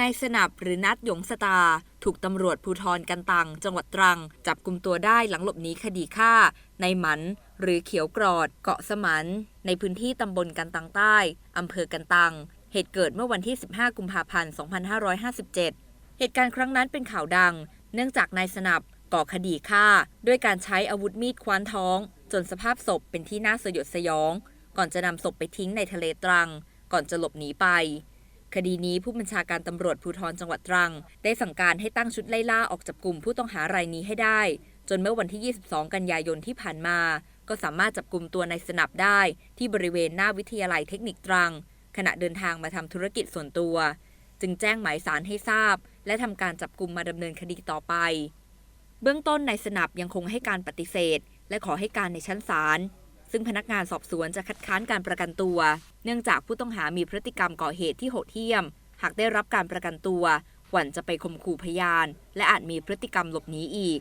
นายสนับหรือนัดหยงสตา ถูกตำรวจภูทรกันตัง จังหวัดตรัง จับกลุ่มตัวได้หลังหลบหนีคดีฆ่า ในหมัน หรือเขียวกรอด เกาะสมัน ในพื้นที่ตำบลกันตังใต้อำเภอกันตัง เหตุเกิดเมื่อวันที่ 15 กุมภาพันธ์ 2557 เหตุการณ์ครั้งนั้นเป็นข่าวดัง เนื่องจากนายสนับก่อคดีฆ่า ด้วยการใช้อาวุธมีดคว้านท้อง จนสภาพศพเป็นที่น่าสยดสยอง ก่อนจะนำศพไปทิ้งในทะเลตรัง ก่อนจะหลบหนีไป คดีนี้ผู้บัญชาการตำรวจภูธรจังหวัดตรัง ได้สั่งการให้ตั้งชุดไล่ล่าออกจับกลุ่มผู้ต้องหารายนี้ให้ได้ จนเมื่อวันที่ 22 กันยายนที่ผ่านมา ก็สามารถจับกลุ่มตัวนายสนับได้ ที่บริเวณหน้าวิทยาลัยเทคนิคตรัง ขณะเดินทางมาทำธุรกิจส่วนตัว จึงแจ้งหมายสารให้ทราบ และทำการจับกลุ่มมาดำเนินคดีต่อไป เบื้องต้นนายสนับยังคงให้การปฏิเสธ และขอให้การในชั้นศาล ซึ่งพนักงานสอบสวนจะคัดค้านการประกันตัว เนื่องจากผู้ต้องหามีพฤติกรรมก่อเหตุที่โหดเหี้ยม หากได้รับการประกันตัวหวั่นจะไปข่มขู่พยาน และอาจมีพฤติกรรมหลบหนีอีก